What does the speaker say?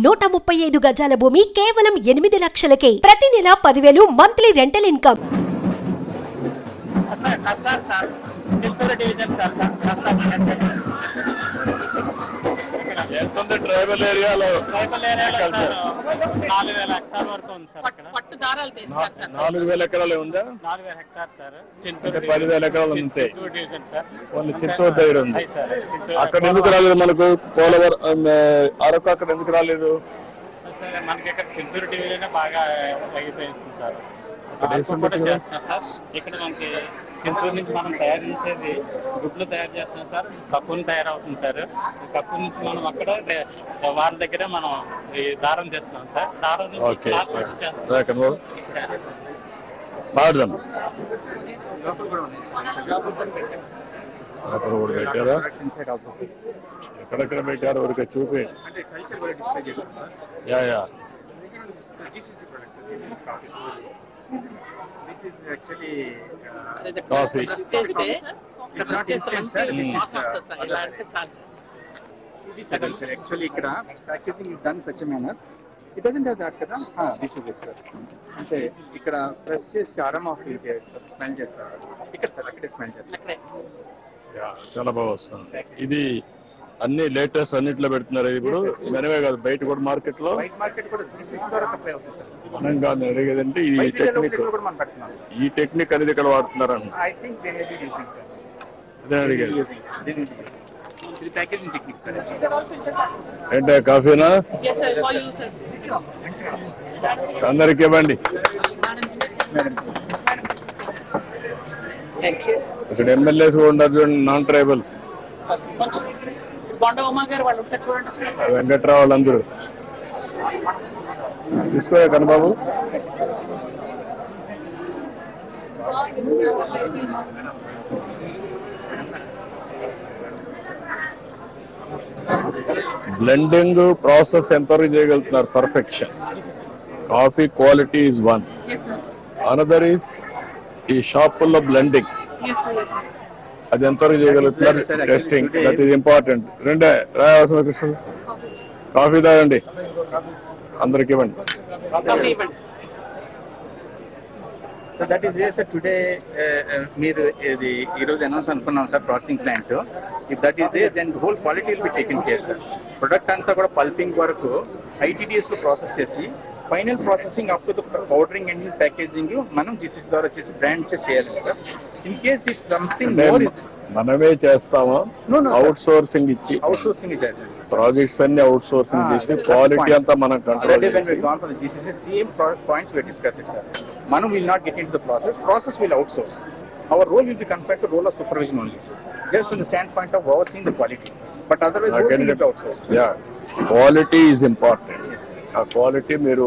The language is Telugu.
నూట ముప్పై ఐదు గజాల భూమి కేవలం ఎనిమిది లక్షలకే ప్రతి నెల పదివేలు monthly rental income sir sir sir ఎంత ఉంది? ట్రైబల్ ఏరియాలో ట్రైబల్ ఏరియాలో సార్ నాలుగు వేల హెక్టార్ వరకు ఉంది సార్ పట్టు దారాలు నాలుగు వేల ఎకరాలు ఉందా? నాలుగు వేల హెక్టార్ సార్. అంటే పదివేల ఎకరాలు ఉంటాయి. చిత్తూరు దగ్గర ఉంది. అక్కడ ఎందుకు రాలేదు మనకు? పోలవరం అరకు అక్కడ ఎందుకు రాలేదు? సరే మనకి ఇక్కడ చిత్తూరు డివిజన్ బాగా అయిపోయింది సార్. ఇక్కడ మనకి నుంచి మనం తయారు చేసేది గుడ్లు తయారు చేస్తున్నాం సార్. కప్పుని తయారవుతుంది సార్. కప్పు నుంచి మనం అక్కడ రే- వారి దగ్గర మనం ఈ దారం చేస్తున్నాం సార్. దారం నుంచి ఓకే క్లాత్ చేస్తున్నాం. అక్కడ పాడదాం అక్కడ కూడా పెట్టారా? ఎక్కడెక్కడ పెట్టారు ఊరికే చూపి. అంటే కల్చర్ కూడా డిస్ప్లే చేస్తాం సార్ యా యా యాక్చువల్లీ చేస్తే ఇక్కడ బ్రష్ చేస్తే మంచి. వాసన వస్తుంది సార్ ఇలా అంటే చాలు సార్ యాక్చువల్లీ ఇక్కడ packaging is done such manner it doesn't have that కదా? దిస్ ఇస్ ఇట్ సార్ అంటే ఇక్కడ ప్రెస్ చేసి ఫీల్ చేయొచ్చు సార్ స్మెల్ చేస్తారు. ఇక్కడ సార్ అక్కడే స్మెల్ చేస్తారు. చాలా బాగా వస్తుంది. ఇది అన్ని లేటెస్ట్ అన్నిట్లో పెడుతున్నారు. ఇప్పుడు మనమే కాదు బయట కూడా మార్కెట్లో వైట్ మార్కెట్ కూడా సప్లై అవుతుంది సార్ మనం కాదు అడిగేదంటే ఈ టెక్నిక్ ఈ టెక్నిక్ అనేది ఇక్కడ వాడుతున్నారని I think they may be using sir అదే అడిగేది ఇది ప్యాకేజింగ్ టెక్నిక్ సార్ ఏంటే కాఫీనా అందరికి ఇవ్వండి ఇక్కడ ఎమ్మెల్యేస్ కూడా ఉన్నారు చూడండి నాన్ ట్రైబల్స్ వెంకట్రావు వాళ్ళందరూ తీసుకోయా కనబాబు బ్లెండింగ్ ప్రాసెస్ ఎంతవరకు చేయగలుగుతున్నారు? Perfection coffee quality is one another is ఈ షాపుల్లో బ్లెండింగ్ అది ఎంతవరకు చేయగలుగుతున్నారు? టెస్టింగ్ దట్ ఈస్ ఇంపార్టెంట్ రెండే. రాయవలసిన కృష్ణ కాఫీ తాగండి. అందరికి ఇవ్వండి. కాఫీ ఇవ్వండి. So that is way sir today మీరు ఇది ఈ రోజు అనౌన్స్ అనుకున్నాం sir processing plant if that is they then whole quality will be taken care sir product అంతా కూడా పల్పింగ్ వరకు ఐటీడీఎస్లో ప్రాసెస్ చేసి final processing up to powdering and packaging మనం జీసీసీ ద్వారా వచ్చేసి బ్రాండ్ చేసి చేయాలి sir in case if something more మనమే చేస్తామా. అవుట్ సోర్సింగ్ ఇచ్చి అవుట్ సోర్సింగ్ ప్రాజెక్ట్స్ అన్ని అవుట్ సోర్సింగ్ Ah, చేసి క్వాలిటీ. అంతా మనం control discussed it, sir. Manu will not get into the process. Process will outsource. Our role will be confined to role of supervision only, just from the standpoint of overseeing the quality. But otherwise, everything will be outsourced. Yeah quality is important ఆ క్వాలిటీ మీరు